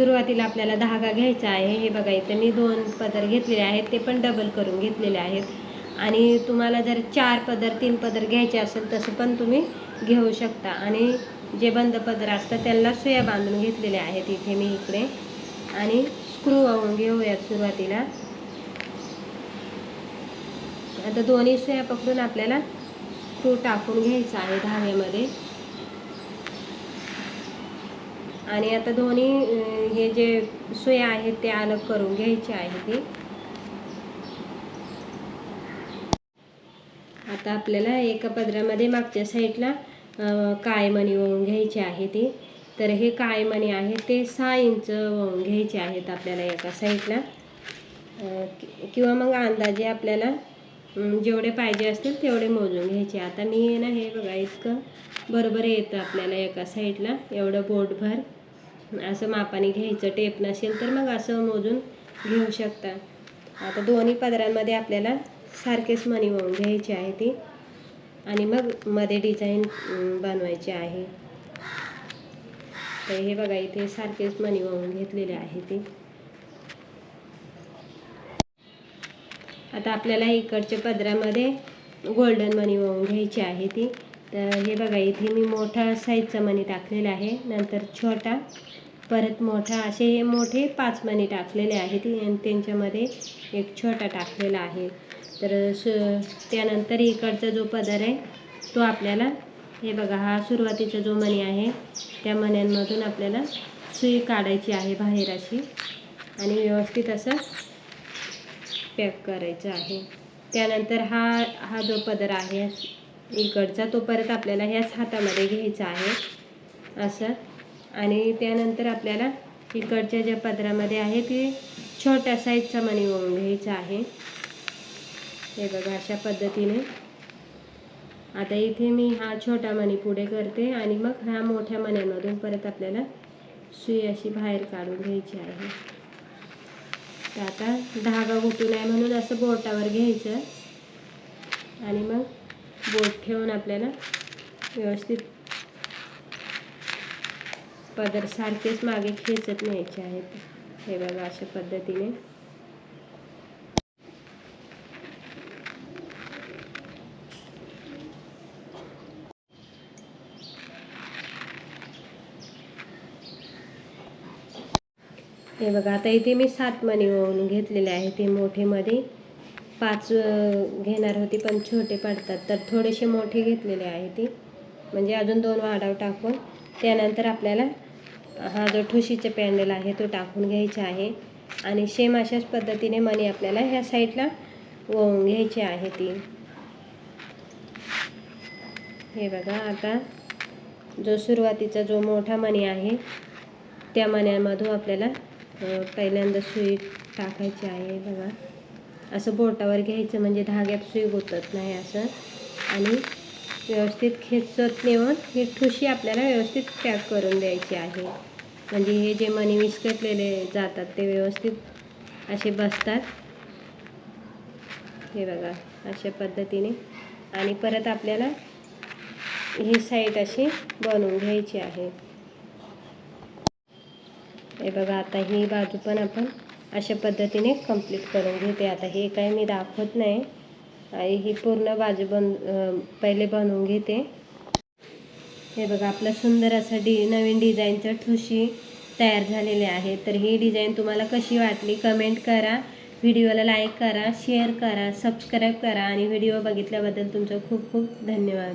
सुरुवातीला आपल्याला धागा घ्यायचा आहे. हे बघा इथं मी दोन पदर घेतलेले आहेत. ते पण डबल करून घेतलेले आहेत. आणि तुम्हाला जर चार पदर तीन पदर घ्यायचे असेल तसं पण तुम्ही घेऊ शकता. आणि जे बंद पदर असतात त्यांना सुया बांधून घेतलेले आहेत इथे मी इकडे. आणि स्क्रू वाहून घेऊयात सुरुवातीला. आता दोन्ही सुया पकडून आपल्याला स्क्रू टाकून घ्यायचा आहे धाग्यामध्ये. आणि आता दोन्ही हे जे सुया आहेत ते अलग करून घ्यायचे आहे ते. आता आपल्याला एका पदरामध्ये मागच्या साईडला अं, काळे मणी घ्यायचे आहे ते. तर हे काळे मणी आहे ते सहा इंच वळून घ्यायचे आहेत आपल्याला एका साईडला. किंवा मग अंदाजे आपल्याला जेवढे पाहिजे असतील तेवढे मोजून घ्यायचे. आता मी ना हे बघा इतकं बरोबर येतं आपल्याला एका साईडला. एवढं बोटभर. असं मापाने घ्यायचं टेप नसेल तर मग असं मोजून घेऊ शकता. आता दोन्ही पदरांमध्ये आपल्याला सारखेच मणी वाहून घ्यायची आहे ती. आणि मग मध्ये डिझाईन बनवायची आहे. तर हे बघा इथे सारखेच मणी वाहून घेतलेले आहे ते. आता आपल्याला इकडच्या पदरामध्ये गोल्डन मनी वाहून घ्यायची आहे ती. तर हे बघा इथे मी मोठा साईजचा मणी टाकलेला आहे. नंतर छोटा परत मोठा असे हे मोठे पाच मणी टाकलेले आहेत. आणि त्यांच्यामध्ये एक छोटा टाकलेला आहे. तर स त्यानंतर इकडचा जो पदर आहे तो आपल्याला हे बघा हा सुरुवातीचा जो मणी आहे त्या मण्यांमधून आपल्याला सुई काढायची आहे बाहेर अशी. आणि व्यवस्थित असं पॅक करायचं आहे. त्यानंतर हा हा जो पदर आहे इकडचा तो परत आपल्याला ह्याच हातामध्ये घ्यायचा आहे. असं. आणि त्यानंतर आपल्याला इकडच्या ज्या पदरामध्ये आहे ते छोट्या साईजचा मणी ओवून घ्यायचा आहे. हे बघा अशा पद्धतीने. आता इथे मी हा छोटा मणी पुढे करते आणि मग ह्या मोठ्या मण्यांमधून परत आपल्याला सुई अशी बाहेर काढून घ्यायची आहे. तर आता धागा गुतू नये म्हणून असं बोटावर घ्यायचं. आणि मग बोट ठेवून आपल्याला व्यवस्थित पदर सारखेच मागे खेचत न्यायचे आहेत. हे बघा अशा पद्धतीने. हे बघा आता इथे मी सात मणी ओवून घेतलेले आहे ते मोठेमध्ये पाच घेणार होती पण छोटे पडतात. तर थोडेसे मोठे घेतलेले आहे ते म्हणजे अजून दोन वाढाव टाकून त्यानंतर आपल्याला हा जो ठुशीचा पॅन्डल आहे तो टाकून घ्यायचा आहे. आणि सेम अशाच पद्धतीने मणी आपल्याला ह्या साईडला वळून घ्यायची आहे ती. हे बघा आता जो सुरुवातीचा जो मोठा मणी आहे त्या मण्यांमधून आपल्याला पहिल्यांदा सुई टाकायची आहे बघा. असं बोटावर घ्यायचं म्हणजे धाग्यात सुई गोतत नाही असं. आणि व्यवस्थित खेचत नेऊन ही ठुशी आपल्याला व्यवस्थित पॅक करून द्यायची आहे. म्हणजे हे जे मणी विस्कटलेले जातात ते व्यवस्थित असे बसतात. हे बघा अशा पद्धतीने. आणि परत आपल्याला ही साईड अशी बनवून घ्यायची आहे. हे बघा आता ही बाजू पण आपण अशा पद्धतीने कंप्लीट करून घेते. आता हे काही मी दाखवत नाही. आणि ही पूर्ण बाजू बन पहिले बनवून घेते. हे बघा आपलं सुंदर असं डी नवीन डिझाईनचं ठुशी तयार झालेले आहे. तर ही डिझाईन तुम्हाला कशी वाटली कमेंट करा. व्हिडिओला लाईक करा शेअर करा सबस्क्राईब करा. आणि व्हिडिओ बघितल्याबद्दल तुमचं खूप खूप धन्यवाद.